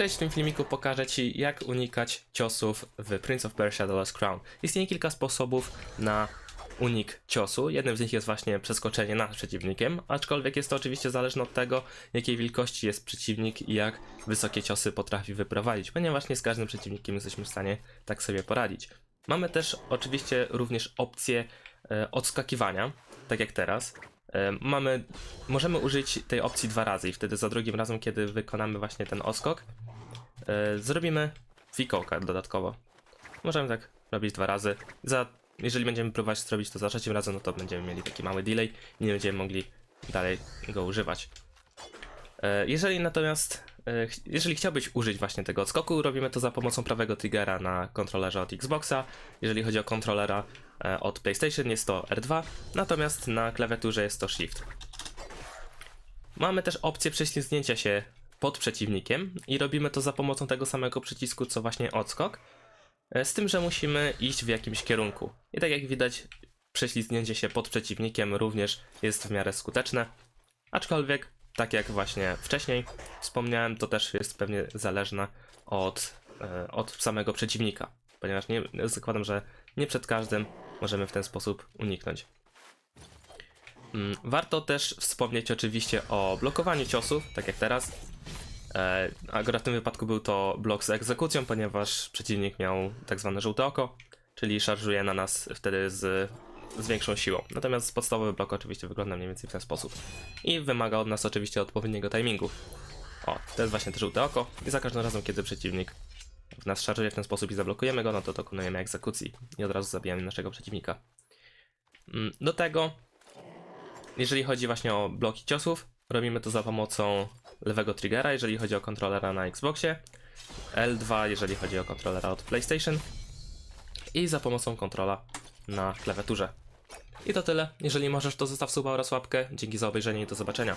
Cześć, w tym filmiku pokażę Ci, jak unikać ciosów w Prince of Persia The Lost Crown. Istnieje kilka sposobów na unik ciosu. Jednym z nich jest właśnie przeskoczenie nad przeciwnikiem, aczkolwiek jest to oczywiście zależne od tego, jakiej wielkości jest przeciwnik i jak wysokie ciosy potrafi wyprowadzić, ponieważ nie z każdym przeciwnikiem jesteśmy w stanie tak sobie poradzić. Mamy też oczywiście również opcję e, odskakiwania, tak jak teraz. Mamy, możemy użyć tej opcji dwa razy i wtedy za drugim razem, kiedy wykonamy właśnie ten oskok, e, zrobimy fikołka dodatkowo. Możemy tak robić dwa razy. Za, jeżeli będziemy próbować zrobić to za trzecim razem, no to będziemy mieli taki mały delay i nie będziemy mogli dalej go używać. E, Jeżeli natomiast, e, jeżeli chciałbyś użyć właśnie tego odskoku, robimy to za pomocą prawego triggera na kontrolerze od Xboxa. Jeżeli chodzi o kontrolera od PlayStation jest to R2, natomiast na klawiaturze jest to Shift. Mamy też opcję prześlizgnięcia się pod przeciwnikiem i robimy to za pomocą tego samego przycisku co właśnie odskok, e, z tym, że musimy iść w jakimś kierunku. I tak jak widać, prześlizgnięcie się pod przeciwnikiem również jest w miarę skuteczne, aczkolwiek tak jak właśnie wcześniej wspomniałem, to też jest pewnie zależne od, e, od samego przeciwnika, ponieważ nie, zakładam, że nie przed każdym możemy w ten sposób uniknąć. Mm, Warto też wspomnieć oczywiście o blokowaniu ciosów, tak jak teraz. E, Akurat w tym wypadku był to blok z egzekucją, ponieważ przeciwnik miał tak zwane żółte oko, czyli szarżuje na nas wtedy z, z większą siłą. Natomiast podstawowy blok oczywiście wygląda mniej więcej w ten sposób. I wymaga od nas oczywiście odpowiedniego timingu. O, to jest właśnie to żółte oko i za każdym razem, kiedy przeciwnik nas szarżuje w ten sposób i zablokujemy go, no to dokonujemy egzekucji i od razu zabijamy naszego przeciwnika. Mm, Do tego jeżeli chodzi właśnie o bloki ciosów, robimy to za pomocą lewego triggera, jeżeli chodzi o kontrolera na Xboxie, L2, jeżeli chodzi o kontrolera od PlayStation i za pomocą kontrola na klawiaturze. I to tyle. Jeżeli możesz, to zostaw suba oraz łapkę. Dzięki za obejrzenie i do zobaczenia.